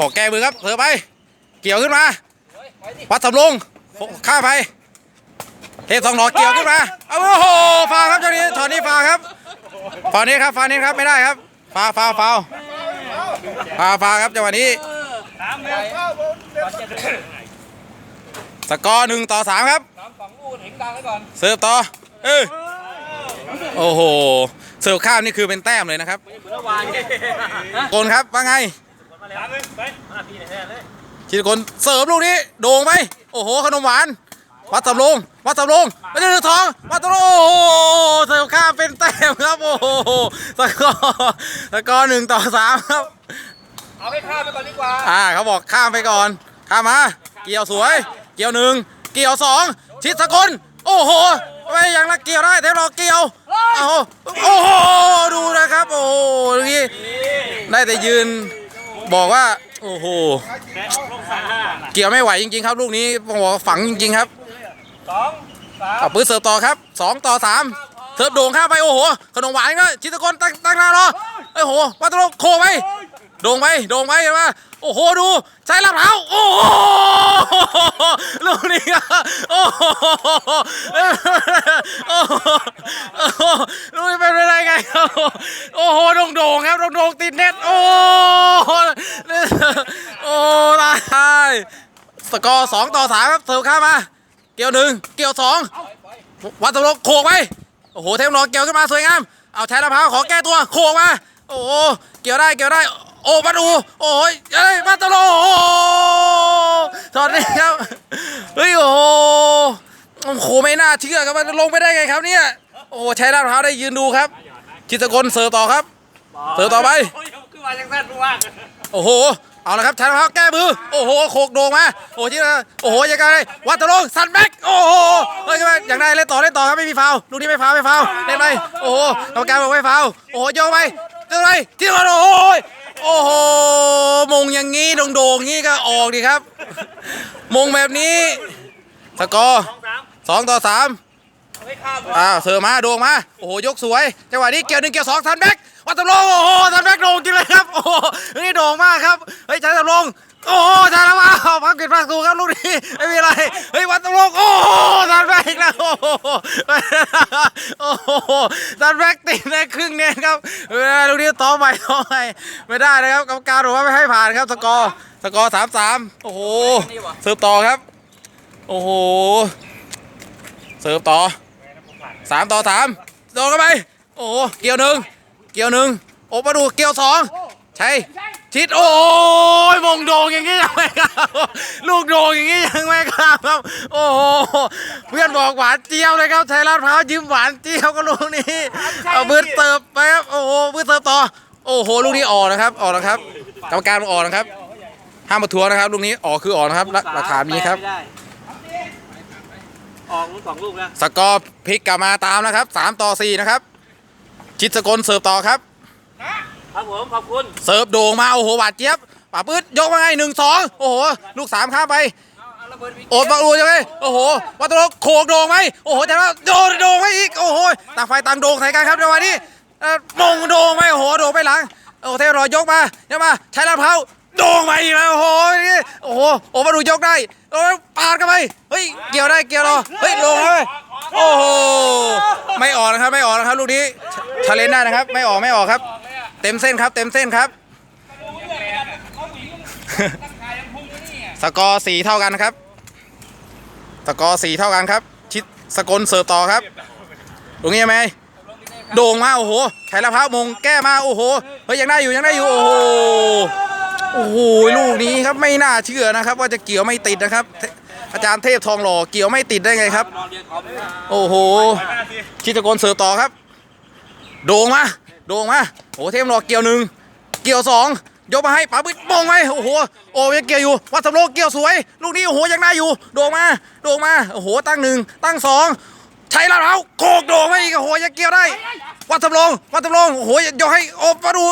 ขอแก้มือครับเสือไป เกี่ยวขึ้นมา วัดสำลงข้ามไป เทพทองหล่อเกี่ยวขึ้นมาโอ้โหฟาวครับเจ้านี้ถอนนี้ฟาวครับฟาวนี้ครับฟาวนี้ครับไม่ได้ครับฟาวฟาวฟาวฟาวฟาวครับจังหวะนี้สกอร์หนึ่งต่อสามครับฝั่งนู้นเห็นกลางไว้ก่อนเสิร์ฟต่อเออโอ้โหเสิร์ฟข้ามนี่คือเป็นแต้มเลยนะครับเหมือนเมื่อวานไงโกนครับว่าไง มาแล้วไปมาพี่แน่เลยชิตกลเสิร์ฟลูกนี้โด่งไหมโอ้โหขนมหวานวัดสำโรงวัดสำโรงไม่ได้ทองวัดสำโรงโอ้โหเสิร์ฟข้ามเป็นแต้มครับโอ้โหสกอร์สกอร์หนึ่งต่อสามครับเอาให้ข้ามไปก่อนดีกว่าอ่าเขาบอกข้ามไปก่อนข้ามมา เกี่ยวสวย เกี่ยวหนึ่งเกี่ยวสองชิดสกลโอ้โหไม่ยังละเกี่ยวได้เทปรอเกี่ยวโอ้โหโอ้โหดูนะครับ โอ้โหเมื่อกี้ได้แต่ยืน บอกว่า โอ้โห เกี่ยวไม่ไหวจริงๆครับ ลูกนี้ผมบอกว่าฝังจริงๆครับสองสามเอาปืนเสิร์ฟต่อครับสองต่อสามเสิร์ฟโด่งข้ามไปโอ้โห ขนมหวานก็ชิตกลตั้งตั้งหน้ารอโอ้โหวัตโลโคไปโด่งไปโด่งไปเห็นไหมโอ้โหดูใช้ลำเท้าโอ้โหลูกนี้อะโอ้โหโอ้โหลูกนี้เป็นไปได้ไงครับโอ้โหโด่งโด่งครับโด่งโด่งติดเน็ตโอ้ โอ้ตายสกอร์สองต่อสามครับเสิร์ฟข้ามมา เกี่ยวหนึ่งเกี่ยวสองวัดตะลกโขกไปโอ้โหเทมโลเกี่ยวขึ้นมาสวยงามเอาแทนละพร้าวขอแก้ตัวโขกมาโอ้โหเกี่ยวได้เกี่ยวได้ โอ้มาดูโอ้ยเอ้ยวัดตะลกโอ้โหตอนนี้ครับเฮ้ยโอ้โหโอ้โหไม่น่าเชื่อครับว่าลงไปได้ไงครับเนี่ยโอ้โหใช้ลาดพร้าวได้ยืนดูครับจิตรกลเสิร์ฟต่อครับ เสิร์ฟต่อไป โอ้โห เอาละครับชันพร้าวแก้มือ โอ้โห โขกโด่งมา โอ้โหที่โอ้โหยังไงวัดตะลงสันแบ็กโอ้โห เฮ้ยยังไงอย่างไรเล่นต่อเล่นต่อครับไม่มีฟาวลูกนี้ไม่ฟาวไม่ฟาวเล่นไป โอ้โหกรรมการบอกไม่ฟาวโอ้โหโยกไปเจ้าไรที่ก่อนโอ้โหโอ้โห มงอย่างงี้โด่งๆงี้ก็ออกดีครับ มงแบบนี้ สกอร์สองต่อสาม อาให้ข้ามอ้าวเสือมาโด่งมา โอ้โห ยกสวย จังหวะนี้เกี่ยวหนึ่งเกี่ยวสองทันแบ็กวัดตำลงโอ้โหทันแบ็กโด่งจริงเลยครับ โอ้โหนี่โด่งมากครับ เฮ้ยชันตำลงโอ้โหชันตำลงพักกิดพักสูครับลูกนี้ไม่มีอะไร เฮ้ยวัดตำลงโอ้โหทันแบ็กอีกแล้วโอ้โหโอ้โหทันแบ็กติดในครึ่งเนี่ยครับเออลูกนี้ต่อใหม่ต่อใหม่ไม่ได้นะครับกรรมการบอกว่าไม่ให้ผ่านครับสกอร์สกอร์สามสามโอ้โหเสิร์ฟต่อครับ โอ้โหเสิร์ฟต่อ สามต่อสามโดนเข้าไปโอ้โหเกี่ยวหนึ่งเกี่ยวหนึ่งโอ้มาดูเกี่ยวสองใช่ชิดโอ้ยมงโดงอย่างนี้ยังไม่ครับ ลูกโดงอย่างนี้ยังไม่ครับครับ โอ้โหเพื่อนบอกหวานเจียวเลยครับไทยรัฐพร้าวยิ้มหวานเจียวก็ลูกนี้เอาบืนเติบไปครับโอ้โหบืนเติบต่อโอ้โหลูกนี้ออกนะครับออกนะครับกรรมการออกนะครับห้ามมาทัวนะครับลูกนี้ออกคือออกนะครับหลักฐานมีครับ ออกลูกสองลูกแล้วสกอร์พลิกกลับมาตามนะครับ3ต่อ4นะครับ ชิดสกลเสิร์ฟต่อครับ ครับผมขอบคุณเสิร์ฟโด่งมาโอ้โหหวาดเจี๊ยบป่าปื๊ดยกมาไงหนึ่งสองโอ้โห ลูกสามข้ามไปเอาระเบิดวิกโอดบังรูใช่ไหมโอ้โห วัตโลโขกโด่งไหมโอ้โหแต่ว่าโดนโด่งไหมอีกโอ้โหต่างไฟต่างโด่งใส่กันครับในวันนี้เอ่อมงโด่งไหมโอ้โหโด่งไปหลังโอ้โหเทวรอยกมาเยกมาใช้ลาดเพร้าวโด่งมาอีกแล้วโอ้โหนี่โอ้โหโอ้มาดูยกได้โอ้ปาดกันไปเฮ้ยเกี่ยวได้เกี่ยวรอเฮ้ยลงแล้วเว้ยโอ้โหไม่ออกนะครับไม่ออกนะครับลูกนี้ชาเลนได้นะครับ ไม่ออกไม่ออกครับ เต็มเส้นครับ เต็มเส้นครับสกอร์สี่เท่ากันครับสกอร์สี่เท่ากันครับ ชิดสกลเสิร์ฟต่อครับตรงนี้ไหมโด่งมาโอ้โหไข่ละพร้าวมงแก้มาโอ้โหเฮ้ยยังได้อยู่ยังได้อยู่โอ้โหโอ้โหลูกนี้ครับไม่น่าเชื่อนะครับ ว่าจะเกี่ยวไม่ติดนะครับ อาจารย์เทพทองหล่อเกี่ยวไม่ติดได้ไงครับนอนเรียนคอมนะโอ้โหชิดสกลเสิร์ฟต่อครับ โด่งมาโด่งมาโอ้โหเทพหล่อเกี่ยวหนึ่งเกี่ยวสองยกมาให้ป๋าบึ้ดมองไหมโอ้โหโอ้ยังเกี่ยวอยู่วัดสำโรงเกี่ยวสวย ลูกนี้โอ้โหยังได้อยู่ โด่งมาโด่งมาโอ้โหตั้งหนึ่งตั้งสองใช้ลาดเท้าโคกโด่งมาอีกโอ้โหยังเกี่ยวได้ วัดสำโรงวัดสำโรงโอ้โหยกให้โอ้มาดู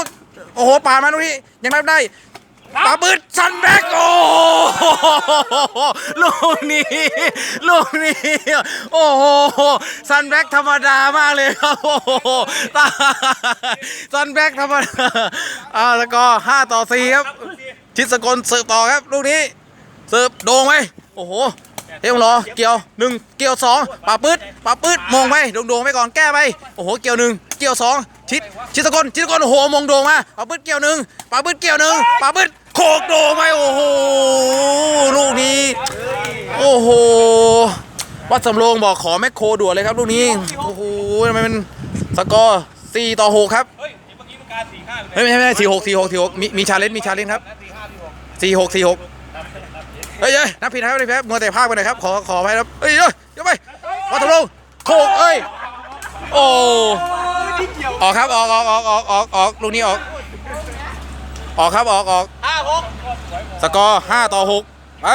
โอ้โหป่ามาตรงนี้ยังได้ได้ ป๋าบึดซันแบกโอ้โหลูกนี้ลูกนี้โอ้โหซันแบกธรรมดามากเลยครับโอ้โหตาซันแบกธรรมดาอ่าแล้วก็ห้าต่อสี่ครับ ชิดสกลเสิร์ฟต่อครับลูกนี้เสิร์ฟโด่งไปโอ้โหเทพรอเกี่ยวหนึ่งเกี่ยวสองป่าปืดป่าปืดมองไปโด่งไปก่อนแก้ไปโอ้โหเกี่ยวหนึ่งเกี่ยวสองชิดชิดสกลชิดสกลโอ้โหมองโด่งมาป่าปืดเกี่ยวหนึ่งป่าปืดเกี่ยวหนึ่งป่าปืด โขกโด่งไปโอ้โหลูกนี้ โอ้โหวัดสำโรงบอกขอแมคโครด่วนเลยครับลูกนี้โอ้โหทำไมมันสกอร์4ต่อ6ครับเฮ้ยเมื่อกี้มันการสี่ห้าเลยเฮ้ยไม่ใช่ไม่ใช่สี่หกสี่หกสี่หกมีมีชาเลนจ์มีชาเลนจ์ครับสี่ห้าที่หกสี่หกสี่หกเฮ้ยเฮ้ยนับผิดนะครับนับผิดครับมัวแต่ภาคไปหน่อยครับขอขอไปครับเฮ้ยเฮ้ยเดี๋ยวไปวัดสำโรงโคกเอ้ยโอ้ออกครับออกออกออกออกออกออกลูกนี้ออกออกครับออกออก หกสกอร์5ต่อ6ไป